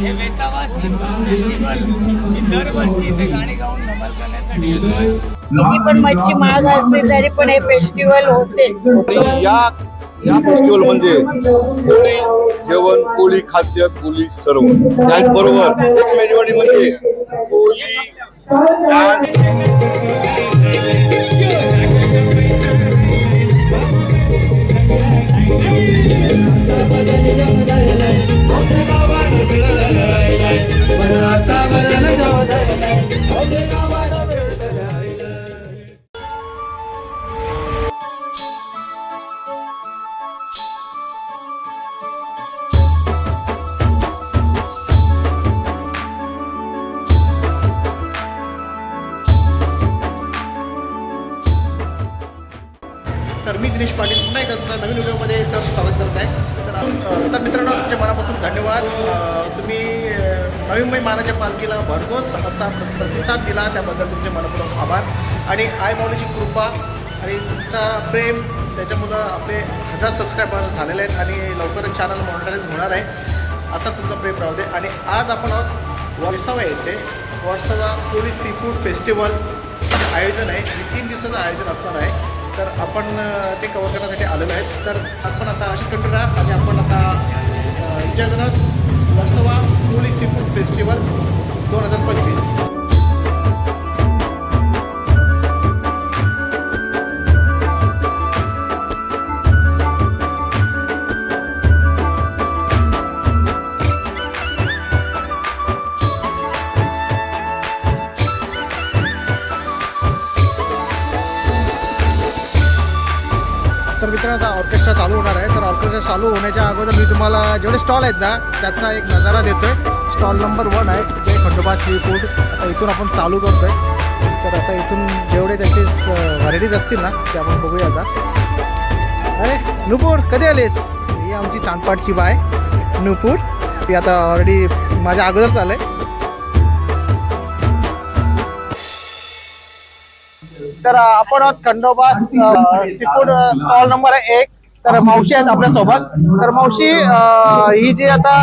हे वेसावा फेस्टिवल मी दरवर्षी इथे गाणी गाऊन धमाल करण्यासाठी येतोय किती पण मच्छी महाग असली तरी पण हे फेस्टिवल होते. या या फेस्टिवल म्हणजे कोळी जेवण कोळी खाद्य कोळी सर्व. त्याचबरोबर एक मेजवानी म्हणजे कोळी डान्स तर मी दिनेश पाटील पुन्हा एकदा नवीन व्हिडिओमध्ये सर स्वागत करत आहे. तर तर मित्रांनो तुमच्या मनापासून धन्यवाद. तुम्ही नवी मुंबई मानाच्या पालखीला भरघोस असा प्रतिसाद दिला त्याबद्दल तुमचे मनपूर्वक आभार. आणि आय माऊलीची कृपा आणि तुमचा प्रेम त्याच्यामुळं आपले हजार सबस्क्रायबर झालेले आहेत आणि लवकरच चॅनल मॉनिटराईज होणार आहे. असा तुमचा प्रेम राहू दे. आणि आज आपण आहोत वर्सावा येथे. Versova Koli sea food festival आयोजन आहे. हे तीन दिवसाचं आयोजन असणार आहे. तर आपण ते कवर करण्यासाठी आलेलो आहेत. तर आपण आता अशीच कंट्री राहा आणि आपण आता अ, वर्सोवा कोळी फूड फेस्टिवल दोन हजार पंचवीस. तर मित्रांनो आता ऑर्केस्ट्रा चालू होणार आहे. तर ऑर्केस्ट्रा चालू होण्याच्या अगोदर मी तुम्हाला जेवढे स्टॉल आहेत ना त्याचा एक नजारा देतोय. स्टॉल नंबर वन आहे जे खंडोबा सी फूड आता इथून आपण चालू करतोय. तर आता इथून जेवढे त्याचे व्हरायटीज असतील ना ते आपण बघूया आता. अरे नुपूर कधी आलेस? ही आमची सांगपाटची बाय नुपूर. ती आता ऑलरेडी माझ्या अगोदर चालू तर आपण आहोत खंडोबा स्टॉल नंबर एक. तर मावशी आहेत आपल्यासोबत तर मावशी ही जी आता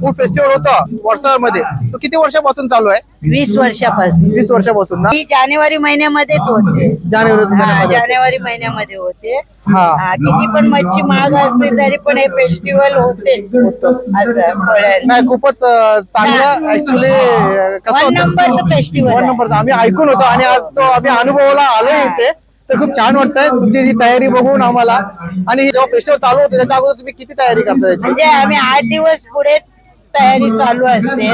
फूड फेस्टिवल होतं वर्षामध्ये तो किती वर्षापासून चालू आहे? वीस वर्षापासून. वीस वर्षापासून ना? ही जानेवारी महिन्यामध्येच होते. जानेवारी हा, महिन्यामध्ये. जानेवारी महिन्यामध्ये होते. हा. हा, किती पण मच्छी महाग असली तरी पण हे फेस्टिवल होते. असं फळ्यांचं. नाही खूपच अं, चांगलं ऍक्च्युली One number चं festival वन आहे. नंबर आम्ही ऐकून होतो आणि आज तो आम्ही अनुभवाला आलोय इथे. तर खूप छान वाटतंय. तुमची ही तयारी बघून आम्हाला. आणि जेव्हा फेस्टिवल चालू होतं त्याच्या अगोदर तुम्ही किती तयारी करता म्हणजे आम्ही आठ दिवस पुढेच तयारी चालू असते.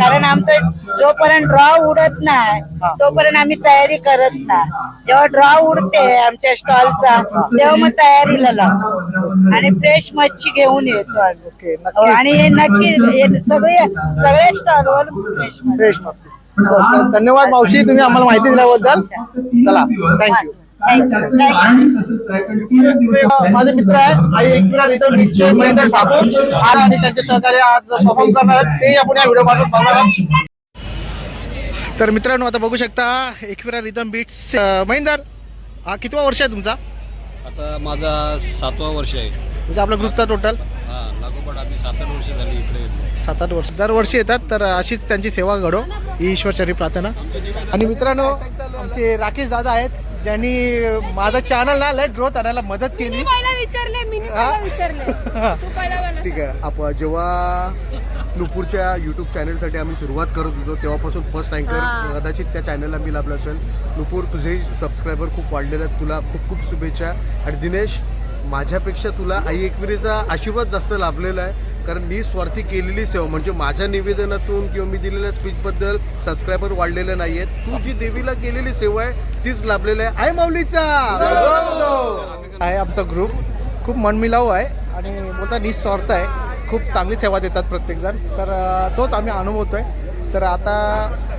कारण आमचं जोपर्यंत ड्रॉ उडत नाही तोपर्यंत आम्ही तयारी करत नाही. जेव्हा ड्रॉ उडते आमच्या स्टॉलचा तेव्हा मग तयारीला लागतो. आणि फ्रेश मच्छी घेऊन येतो आम्ही. हो, आणि हे नक्की हे सगळे सगळ्या स्टॉलवर फ्रेश फ्रेश मच्छी. धन्यवाद मावशी तुम्ही आम्हाला माहिती दिल्याबद्दल. चला थँक्यू माझे मित्र आहे आई एकविरा रिटर्न रिक्षे महेंद्र ठाकूर आणि त्यांचे सहकार्य आज परफॉर्म करणार आहेत. ते आपण या व्हिडिओ मार्फत पाहणार आहोत. तर मित्रांनो आता बघू शकता एकविरा रिदम बीट्स महेंदर हा कितवा वर्ष आहे तुमचा? आता माझा सातवा वर्ष आहे. म्हणजे आपल्या ग्रुपचा टोटल हा लागोपाठ आम्ही सात आठ वर्ष झाली इकडे. येतो. सात आठ वर्ष. दरवर्षी येतात तर अशीच त्यांची सेवा घडो. ही ईश्वरचरी प्रार्थना. आणि मित्रांनो आमचे राकेश दादा आहेत. ज्यांनी माझा चॅनल ना लय ग्रोथ आणायला मदत केली. पहिला विचारले मी हा? पहिला विचारले. तू पहिला मला ठीक आहे. आपण जेव्हा नुपूरच्या युट्यूब चॅनलसाठी आम्ही सुरुवात करत होतो तेव्हापासून फर्स्ट अँकर हा. कदाचित त्या चॅनलला मी लाभला असेल. नुपूर तुझे सबस्क्रायबर खूप वाढलेले आहेत. तुला खूप खूप शुभेच्छा. आणि दिनेश माझ्यापेक्षा तुला आई एकविरीचा आशीर्वाद जास्त लाभलेला आहे. कारण मी स्वार्थी केलेली सेवा म्हणजे माझ्या निवेदनातून किंवा मी दिलेल्या स्पीचबद्दल सबस्क्रायबर वाढलेले नाही आहेत तू जी देवीला केलेली सेवा आहे तीच लाभलेली आहे. आई माऊलीचा! आहे आमचा ग्रुप खूप मनमिलाऊ आहे आणि बोलता निस्वार्थ आहे. खूप चांगली सेवा देतात प्रत्येकजण. तर तोच आम्ही अनुभवतो आहे तर आता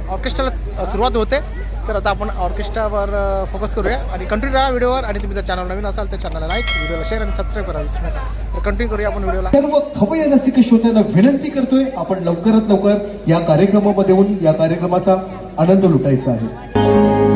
ऑर्केस्ट्राला सुरुवात होते. तर आता आपण ऑर्केस्ट्रावर फोकस करूया. आणि कंटिन्यू राहा व्हिडिओवर. आणि तुम्ही जर चॅनल नवीन असाल तर चॅनलला लाईक व्हिडिओला शेअर आणि सबस्क्राईब करा विसरू नका. तर कंटिन्यू करूया आपण व्हिडिओला. सर्व खवय्या रसिक श्रोत्यांना विनंती करतोय आपण लवकरात लवकर या कार्यक्रमामध्ये येऊन या कार्यक्रमाचा आनंद लुटायचा आहे.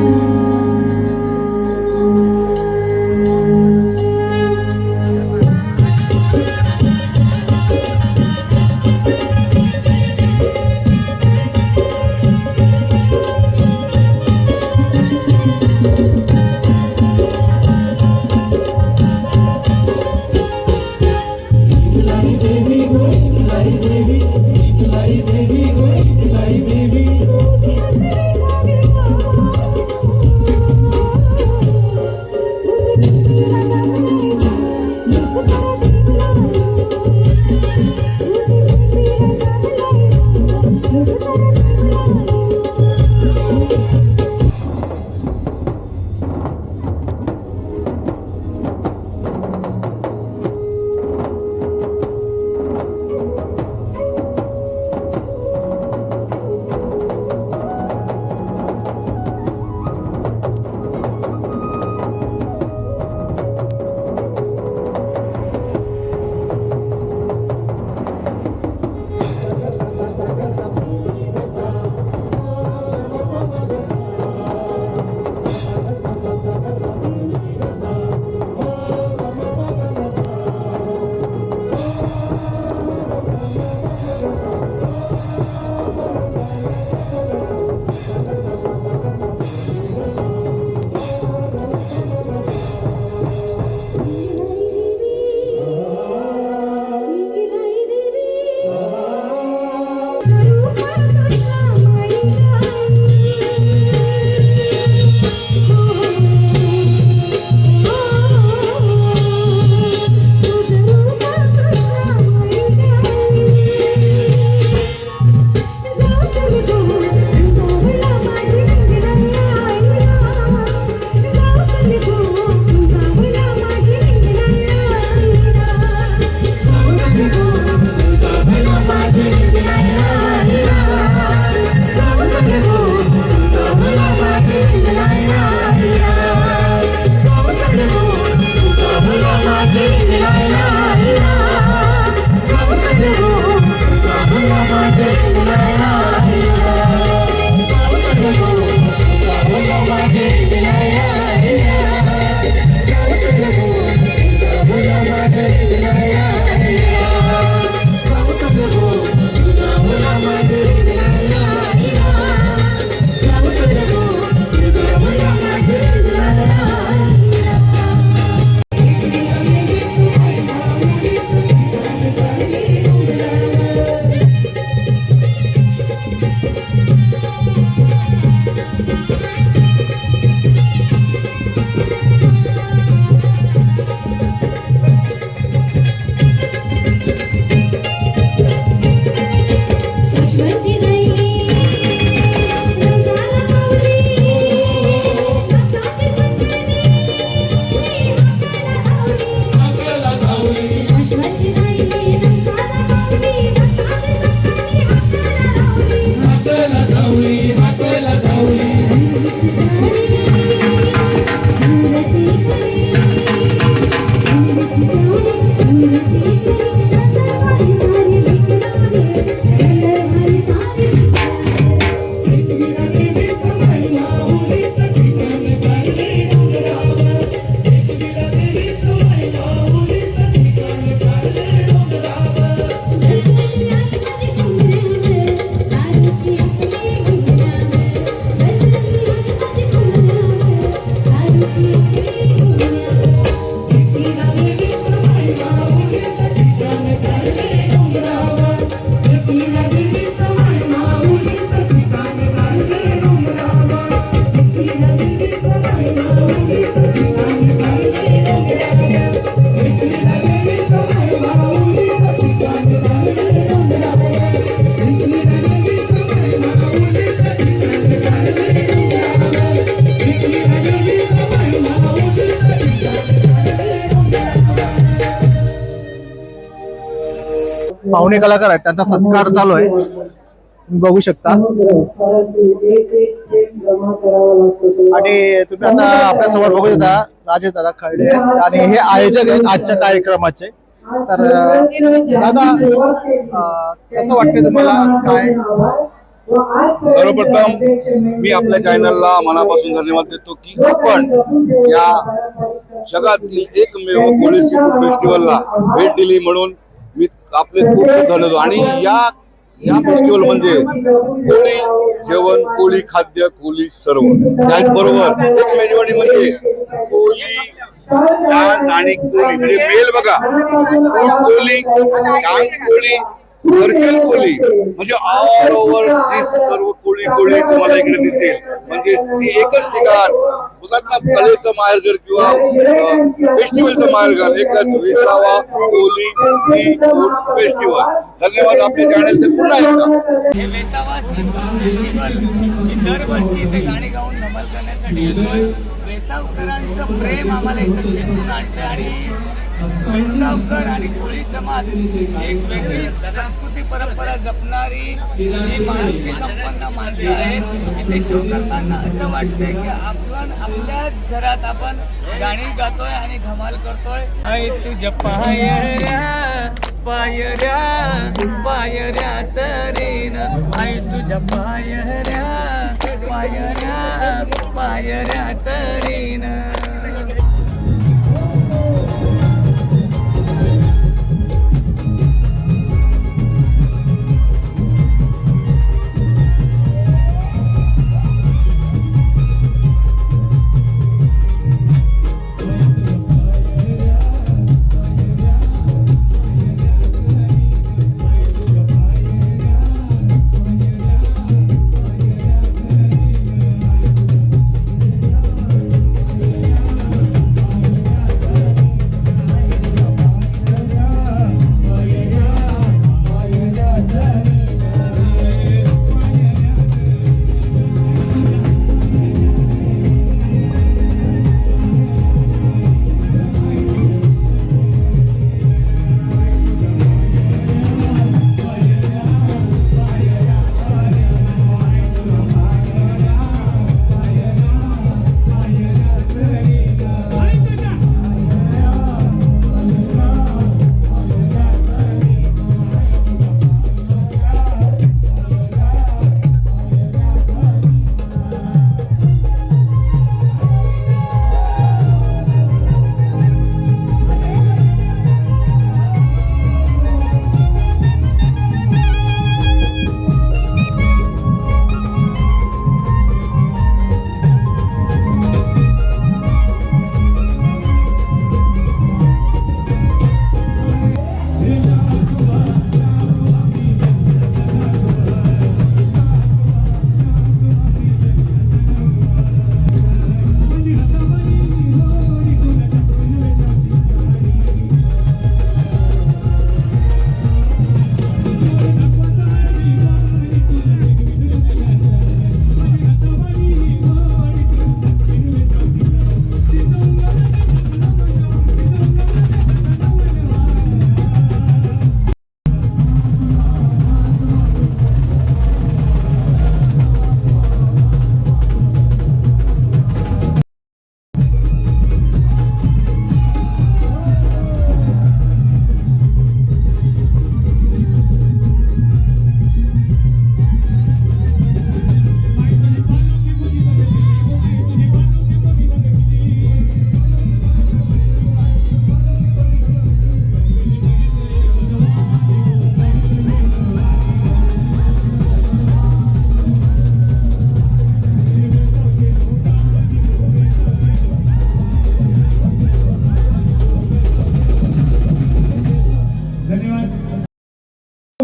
पाहुणे कलाकार आहेत त्यांचा सत्कार चालू आहे. तुम्ही बघू शकता. आणि तुम्ही आता आपल्यासमोर बघू शकता राजेश दादा खळडे आहेत आणि हे आयोजक आहेत आजच्या कार्यक्रमाचे. तर दादा कसं वाटतंय तुम्हाला काय? सर्वप्रथम मी आपल्या चॅनलला मनापासून धन्यवाद देतो की आपण या जगातील एकमेव कोळी फेस्टिवलला भेट दिली म्हणून आपले खूप आणि या या फेस्टिवल म्हणजे कोळी जेवण कोळी खाद्य कोळी सर्व. त्याचबरोबर एक मेजवानी म्हणजे कोळी डान्स आणि कोळी म्हणजे मेल बघा. कोळी डान्स कोळी व्हर्च्युअल कोळी म्हणजे ऑल ओव्हर ती सर्व कोळी कोळी तुम्हाला इकडे दिसेल. म्हणजे ती एकच ठिकाण. बोलतात ना कलेचं माहेरघर किंवा फेस्टिवलचं माहेरघर. एकच विसावा कोळी सी फूड फेस्टिवल धन्यवाद आपल्या चॅनलचे पुन्हा एकदा. हे वेसावा सी फूड फेस्टिवल मी दरवर्षी इथे गाणी गाऊन धमाल करण्यासाठी येतोय. वेसावकरांचं प्रेम आम्हाला इथं खेचून आणतं आणि वेसावकर आणि कोळी जमात एक वेगळी संस्कृती परंपरा जपणारी ही माणुसकी संपन्न माणसं आहेत. इथे शो करताना असं वाटतंय की आपण आपल्याच घरात आपण गाणी गातोय आणि धमाल करतोय. आई तुझ्या पायऱ्या पायऱ्या पायऱ्या चरेन. आई तुझ्या पायऱ्या पायऱ्या पायऱ्या चरेन.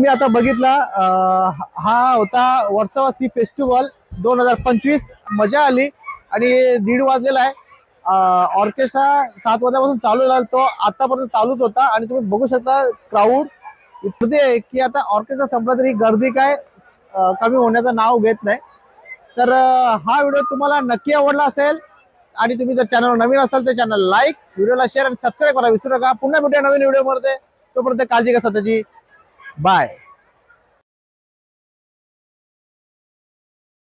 तुम्ही आता बघितला हा होता वर्षावासी फेस्टिवल दोन हजार पंचवीस. मजा आली आणि दीड वाजलेला आहे. ऑर्केस्ट्रा सात वाजल्यापासून चालू झाला तो आतापर्यंत चालूच होता आणि तुम्ही बघू शकता क्राऊड इतके आहे की आता ऑर्केस्ट्रा संपला तरी गर्दी काय कमी होण्याचं नाव घेत नाही. तर हा व्हिडिओ तुम्हाला नक्की आवडला असेल आणि तुम्ही जर चॅनल नवीन असाल तर चॅनल लाईक व्हिडिओला शेअर आणि सबस्क्राईब करा. विसरू नका. पुन्हा भेटूया नवीन व्हिडिओमध्ये. तोपर्यंत काळजी घ्या स्वतःची. बाय